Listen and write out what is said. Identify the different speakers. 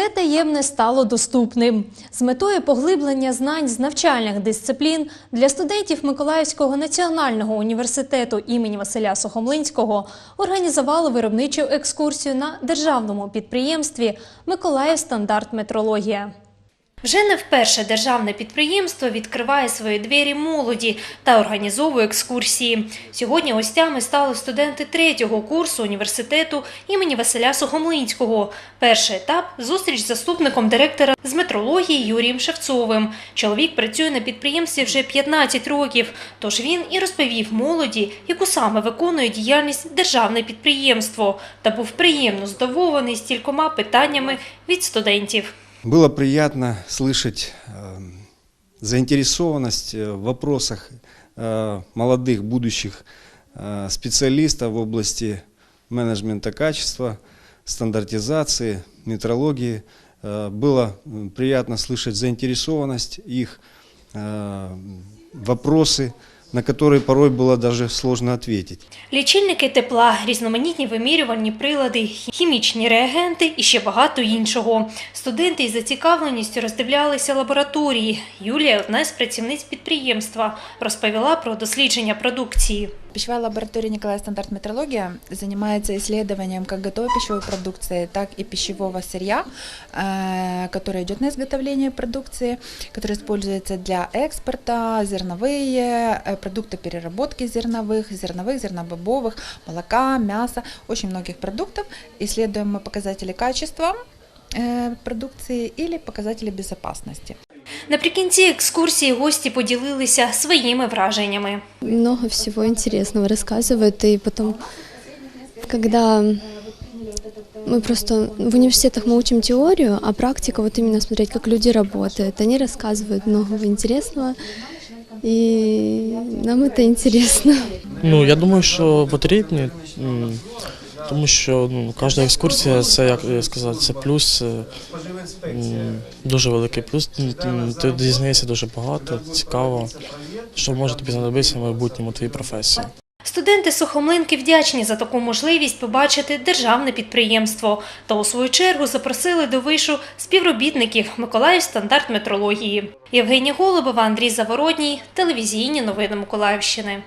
Speaker 1: таємне стало доступним. З метою поглиблення знань з навчальних дисциплін для студентів Миколаївського національного університету імені Василя Сухомлинського організували виробничу екскурсію на державному підприємстві Миколаїв стандарт метрологія. Вже не вперше державне підприємство відкриває свої двері молоді та організовує екскурсії. Сьогодні гостями стали студенти третього курсу університету імені Василя Сухомлинського. Перший етап зустріч з заступником директора з метрології Юрієм Шевцовим. Чоловік працює на підприємстві вже 15 років. Тож він і розповів молоді, яку саме виконує діяльність державне підприємство, та був приємно здивований стількома питаннями від студентів.
Speaker 2: Было приятно слышать э, заинтересованность э, в вопросах э, молодых будущих э, специалистов в области менеджмента качества, стандартизации, метрологии. Э, Было м, приятно слышать заинтересованность их, э, вопросы, на которые порой было даже сложно ответить.
Speaker 1: Лічильники тепла, різноманітні вимірювальні прилади, хімічні реагенти і ще багато іншого. Студенти із зацікавленістю роздивлялися лабораторії. Юлія, одна з працівниць підприємства, розповіла про дослідження продукції.
Speaker 3: Пищевая лаборатория Николая Стандарт Метрология занимается исследованием как готовой пищевой продукции, так и пищевого сырья, э, которое идет на изготовление продукции, которое используется для экспорта, зерновые, э, продукты переработки зерновых, зерновых, зернобобовых, молока, мяса, очень многих продуктов. Исследуем мы показатели качества э, продукции или показатели безопасности.
Speaker 1: Наприкінці екскурсії гості поділилися своїми враженнями.
Speaker 4: много всего интересного рассказывают, и потом, когда мы просто в университетах мы учим теорию, а практика вот именно смотреть, как люди работают. Они рассказывают много интересного, и нам это интересно.
Speaker 5: Ну, я думаю, що потрібні, м, тому що ну, кожна екскурсія це, як я сказав, це плюс, е, дуже великий плюс. Ти дізнаєшся дуже багато, цікаво, що може тобі знадобитися в майбутньому твоїй професії.
Speaker 1: Студенти Сухомлинки вдячні за таку можливість побачити державне підприємство та у свою чергу запросили до вишу співробітників Миколаїв стандарт метрології. Євгенія Голубова, Андрій Завородній, телевізійні новини Миколаївщини.